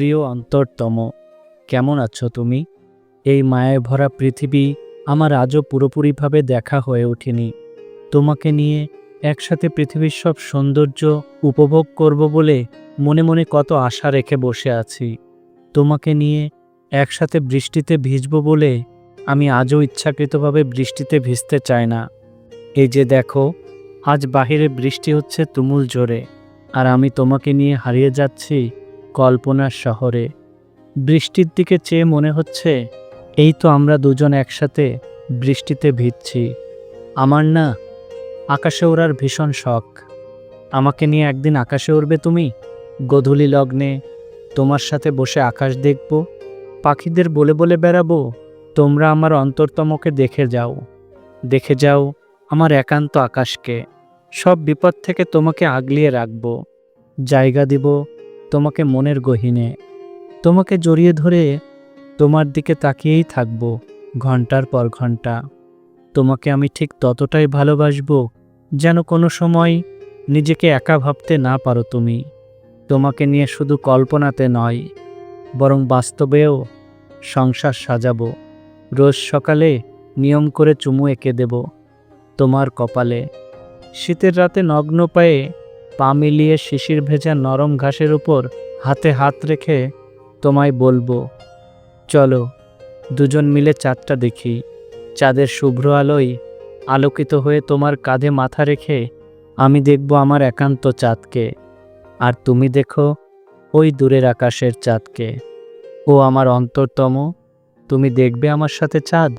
প্রিয় অন্তরতম, কেমন আছো তুমি? এই মায়ায় ভরা পৃথিবী আমার আজও পুরোপুরিভাবে দেখা হয়ে ওঠেনি। তোমাকে নিয়ে একসাথে পৃথিবীর সব সৌন্দর্য উপভোগ করব বলে মনে মনে কত আশা রেখে বসে আছি। তোমাকে নিয়ে একসাথে বৃষ্টিতে ভিজব বলে আমি আজও ইচ্ছাকৃতভাবে বৃষ্টিতে ভিজতে চাই না। এই যে দেখো, আজ বাহিরে বৃষ্টি হচ্ছে তুমুল জোরে, আর আমি তোমাকে নিয়ে হারিয়ে যাচ্ছি কল্পনার শহরে। বৃষ্টির দিকে চেয়ে মনে হচ্ছে, এই তো আমরা দুজন একসাথে বৃষ্টিতে ভিজছি। আমার না আকাশে ওড়ার ভীষণ শখ। আমাকে নিয়ে একদিন আকাশে উড়বে তুমি? গধূলি লগ্নে তোমার সাথে বসে আকাশ দেখব, পাখিদের বলে বলে বেড়াবো, তোমরা আমার অন্তরতমকে দেখে যাও। দেখে যাও আমার একান্ত আকাশকে। সব বিপদ থেকে তোমাকে আগলিয়ে রাখব। জায়গা দিব তোমাকে মনের গহীনে, তোমাকে জড়িয়ে ধরে তোমার দিকে তাকিয়েই থাকব ঘণ্টার পর ঘণ্টা তোমাকে আমি ঠিক ততটাই ভালোবাসবো যেন কোনো সময় নিজেকে একা ভাবতে না পারো তুমি। তোমাকে নিয়ে শুধু কল্পনাতে নয়, বরং বাস্তবেও সংসার সাজাবো। রোজ সকালে নিয়ম করে চুমু এঁকে দেব তোমার কপালে। শীতের রাতে নগ্ন পায়ে পা মিলিয়ে শিশির ভেজা নরম ঘাসের উপর হাতে হাত রেখে তোমায় বলব, চলো দুজন মিলে চাঁদটা দেখি। চাঁদের শুভ্র আলোয় আলোকিত হয়ে তোমার কাঁধে মাথা রেখে আমি দেখব আমার একান্ত চাঁদকে। আর তুমি দেখো ওই দূরের আকাশের চাঁদকে। ও আমার অন্তরতম, তুমি দেখবে আমার সাথে চাঁদ?